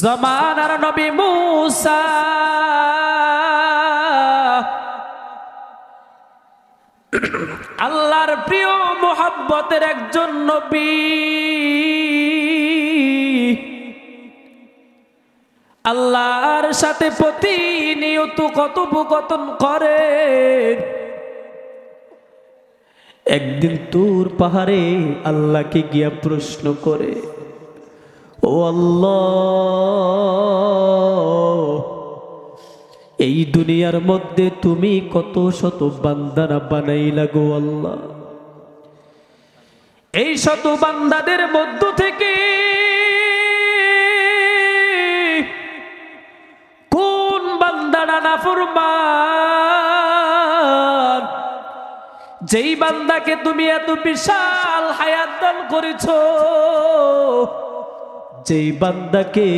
জমানার নবী মুসা। আল্লাহর প্রিয় মোহাব্বতের একজন নবী। আল্লাহর সাথে প্রতিনিয়ত কথোপকথন করে। একদিন তোর পাহাড়ে আল্লাহকে গিয়া প্রশ্ন করে। এই দুনিয়ার মধ্যে তুমি কত শত বান্দারা বানাইলা গো আল্লাহ। এই শত বান্দাদের মধ্য থেকে কোন বান্দারা না নাফরমান? যেই বান্দাকে তুমি এত বিশাল হায়াত দান করেছ যেই বান্দাকে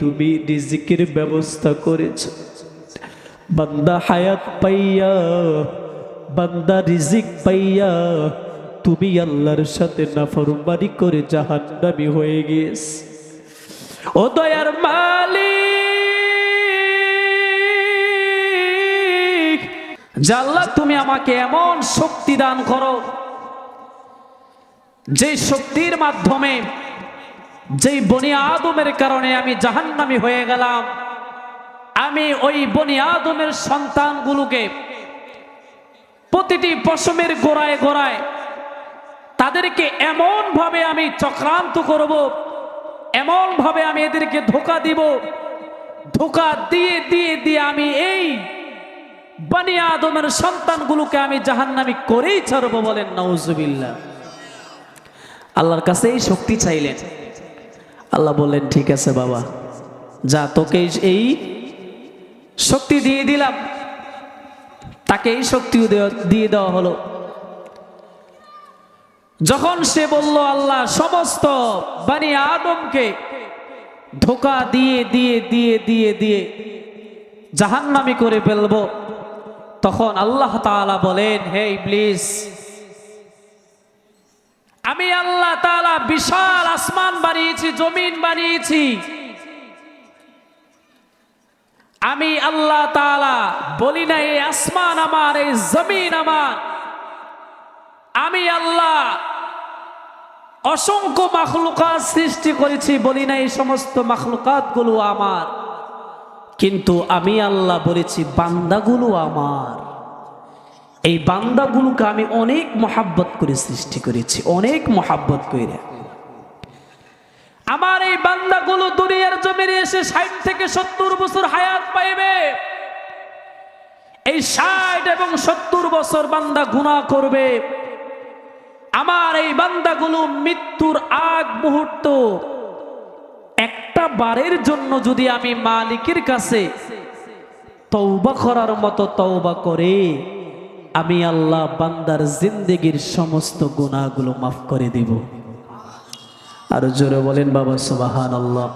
তুমি রিজিকের ব্যবস্থা করেছ, বান্দা হায়াত পাইয়া, বান্দা রিজিক পাইয়া, তুমি আল্লাহর সাথে নাফরমানি করে জাহান্নামি হয়ে গিয়েছ। ও দয়ার মালিক জাল্লা তুমি আমাকে এমন শক্তি দান করো, যে শক্তির মাধ্যমে যেই বনি আদমের কারণে আমি জাহান্নামি হয়ে গেলাম, আমি ওই বনি আদমের সন্তানগুলোকে প্রতিটি পশমের গোড়ায় গোড়ায় তাদেরকে এমন ভাবে আমি চক্রান্ত করব এমন ভাবে আমি এদেরকে ধোকা দিব, ধোকা দিয়ে দিয়ে দিয়ে আমি এই বানি আদমের সন্তানগুলোকে আমি জাহান্নামি করেই ছাড়বো বলেন নওজুবিল্লাহ আল্লাহর কাছে এই শক্তি চাইলেন। আল্লাহ বললেন, ঠিক আছে বাবা, যা তোকে এই শক্তি দিয়ে দিলাম। তাকে এই শক্তিও দিয়ে দেওয়া হলো। যখন সে বলল, আল্লাহ, সমস্ত বানি আদমকে ধোকা দিয়ে দিয়ে দিয়ে দিয়ে দিয়ে জাহান্নামি করে ফেলব, তখন আল্লাহ তাআলা বলেন, হে ইবলিস আমি আল্লাহ তালা বিশাল আসমান বানিয়েছি, জমিন বানিয়েছি। আমি আল্লাহ তালা বলি না, এই আসমান আমার, এই জমিন আমার। আমি আল্লাহ অসংখ্য মাখলুকাত সৃষ্টি করেছি, বলি না, এই সমস্ত মাখলুকাতগুলো আমার। কিন্তু আমি আল্লাহ বলেছি, বান্দাগুলো আমার। এই বান্দাগুলোকে আমি অনেক মহাব্বত করে সৃষ্টি করেছি, অনেক মহাব্বত করে আমার এই বান্দাগুলো দুনিয়ার জমিনে এসে ষাট থেকে সত্তর বছর হায়াত পাইবে। এই ষাট এবং সত্তর বছর বান্দা গুণা করবে। আমার এই বান্দাগুলো মৃত্যুর আগ মুহূর্ত একটা বারের জন্য যদি আমি মালিকের কাছে তৌবা করার মতো তৌবা করে আমি আল্লাহ বান্দার জিন্দেগির সমস্ত গুণাগুলো মাফ করে দিব। আর জোরে বলেন বাবা সুবাহান আল্লাহ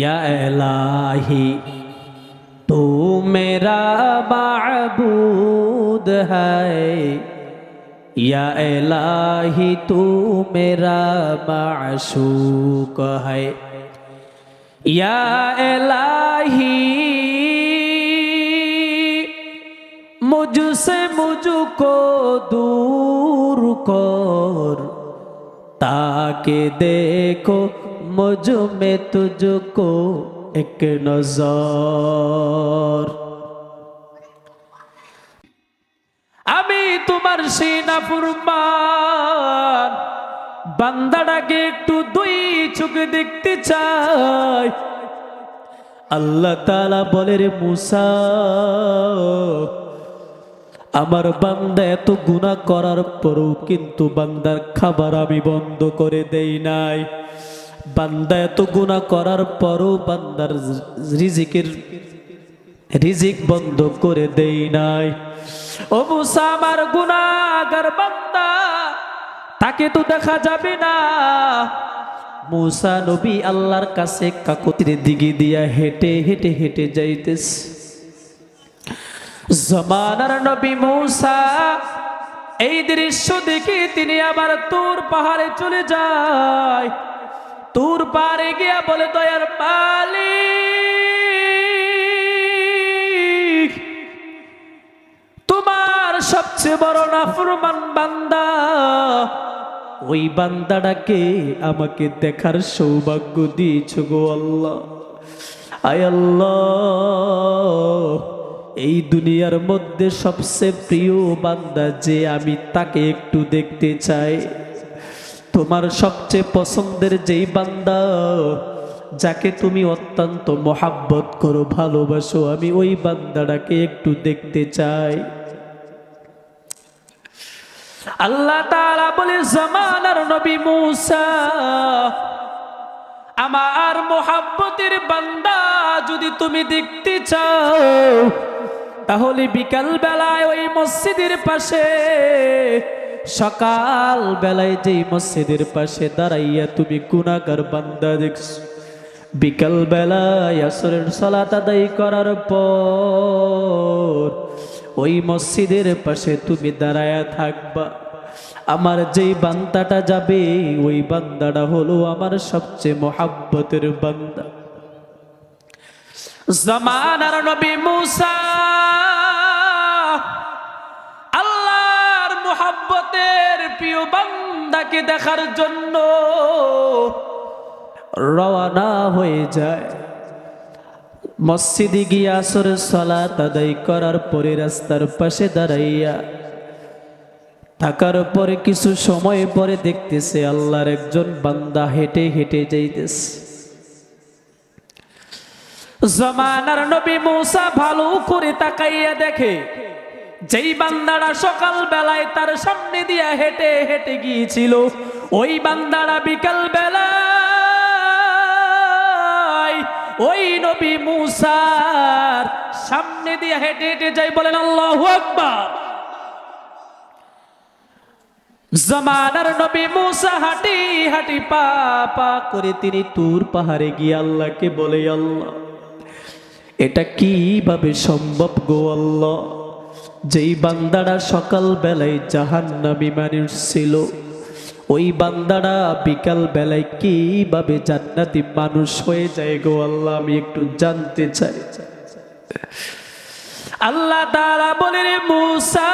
ইয়া এলাহি তু মেরা বাবুদ হায় یا الہی تو میرا معشوق ہے मुझसे मुझको दूर कर ताकि देखो मुझ में तुझको एक नजर আমি তোমার সেনা ফুরমান বান্দাটাকে একটু দুই চোখে দেখতে চাই আল্লাহ তালা বলে রে মুসা আমার বান্দা এত গুণা করার পরও কিন্তু বান্দার খাবার আমি বন্ধ করে দেই নাই। বান্দা এত গুণা করার পরও বান্দার রিজিকের রিজিক বন্ধ করে দেই নাই। ও মুসা, আমার গুনাগার বান্দা, তাকে তো দেখা যাবে না। মুসা নবী আল্লাহর কাছে কাকতির দিকে দিয়া হেঁটে হেঁটে হেঁটে যাইতেস জমানার নবী মুসা, এই দৃশ্য দেখে তিনি আবার তোর পাহাড়ে চলে যায়। তোর পারে গিয়া বলে, দয়ার পালি তোমার সবচেয়ে বড় নাফরমান বান্দা, ওই বান্দাটাকে আমাকে দেখার সৌভাগ্য দিয়েছ গো আল্লাহ। আয় আল্লাহ। এই দুনিয়ার মধ্যে সবচেয়ে প্রিয় বান্দা যে আমি তাকে একটু দেখতে চাই। তোমার সবচেয়ে পছন্দের যেই বান্দা, যাকে তুমি অত্যন্ত মহাব্বত করো, ভালোবাসো, আমি ওই বান্দাটাকে একটু দেখতে চাই। আল্লাহ তাআলা বলে জামানার নবী মুসা, আমার মোহাব্বতের বান্দা যদি তুমি দেখতে চাও তাহলে বিকাল বেলায় ওই মসজিদের পাশে সকাল বেলায় যেই মসজিদের পাশে দাঁড়াইয়া তুমি গুনাগার বান্দা দেখছ। বিকাল বেলায় আসরের সালাত আদায় করার পর ওই মসজিদের পাশে তুমি দাঁড়ায়া থাকবা। আমার যেই বান্দাটা যাবে, ওই বান্দাটা হলো আমার সবচেয়ে মহাব্বতের বান্দা। জামানার নবী মুসা, আল্লাহর মোহাব্বতের প্রিয় বান্দাকে দেখার জন্য রওয়ানা হয়ে যায়। মসজিদে গিয়ে আসরের সালাত আদায় করার পরে রাস্তার পাশে দাঁড়াইয়া থাকার পরে কিছু সময় পরে দেখতেছে আল্লাহর একজন বান্দা হেঁটে হেঁটে যাইতেছে। জমানার নবী মূসা ভালো করে তাকাইয়া দেখে। যেই বান্দারা সকাল বেলায় তার সামনে দিয়া হেঁটে হেঁটে গিয়েছিল, ওই বান্দারা বিকাল বেলায় ওই নবী মূসার সামনে দিয়া হেঁটে হেঁটে যাই বলেন, আল্লাহু আকবার! জমানার নবী মুসা হাঁটি হাঁটি পা পা করে তিনি তুর পাহাড়ে গিয়ে আল্লাহকে বলে, আল্লাহ! এটা কীভাবে সম্ভব গো আল্লাহ? যেই বান্দারা সকাল বেলায় জাহান্নামী মানুষ ছিল, ওই বান্দারা বিকাল বেলায় কীভাবে জান্নাতি মানুষ হয়ে যায় গো আল্লাহ, আমি একটু জানতে চাই। আল্লাহ তারা বলে রে মুসা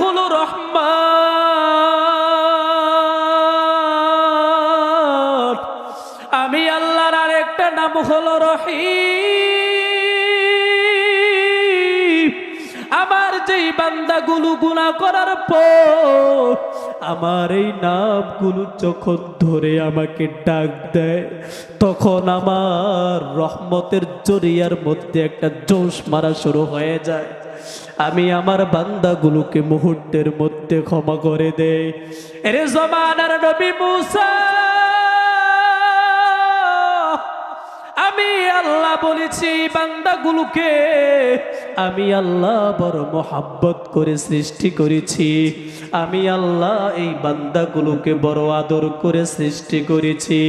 হলো রহমান। আমি আল্লাহর আর একটা নাম হলো রহিম। আমার যেই বান্দাগুলো গুণা করার পর, আমার এই নামগুলো যখন ধরে আমাকে ডাক দেয়, তখন আমার রহমতের জরিয়ার মধ্যে একটা জোশ মারা শুরু হয়ে যায়। আমি আমার বান্দাগুলোকে মুহূর্তের মধ্যে ক্ষমা করে দেই। এরে জমানার নবী মুসা, আমি আল্লাহ বলেছি বান্দাগুলোকে, আমি আল্লাহ বড় মোহাব্বত করে সৃষ্টি করেছি। আমি আল্লাহ এই বান্দাগুলোকে বড় আদর করে সৃষ্টি করেছি।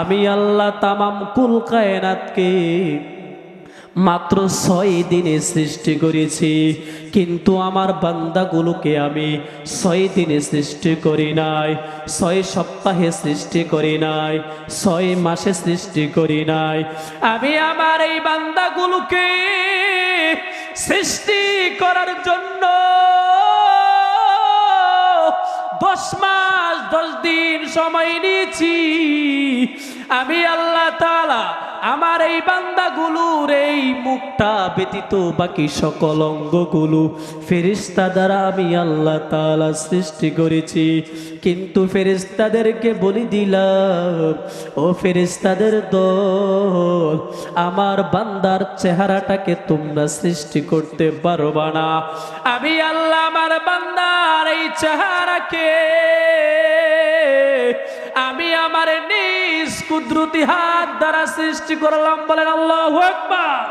আমি আল্লাহ তামাম কুল কায়নাতকে মাত্র ছয় দিনে সৃষ্টি করেছি। কিন্তু আমার বান্দাগুলোকে আমি ছয় দিনে সৃষ্টি করি নাই, ছয় সপ্তাহে সৃষ্টি করি নাই, ছয় মাসে সৃষ্টি করি নাই। আমি আমার এই বান্দাগুলোকে সৃষ্টি করার জন্য দশ মাস, দশ দিন সময় নিয়েছি। আমি আল্লাহ তাআলা আমার এই বান্দাগুলোর এই মুখটা ব্যতীত বাকি সকল অঙ্গগুলো ফেরিস্তা দ্বারা আমি আল্লাহ তাআলা সৃষ্টি করেছি। কিন্তু ফেরিস্তাদেরকে বলি দিলাম, ও ফেরিস্তাদের দল, আমার বান্দার চেহারাটাকে তোমরা সৃষ্টি করতে পারবা না। আমি আল্লাহ আমার বান্দার এই চেহারাকে আমার নিজ কুদরতি হাত দ্বারা সৃষ্টি করলাম বলেন আল্লাহ আকবার।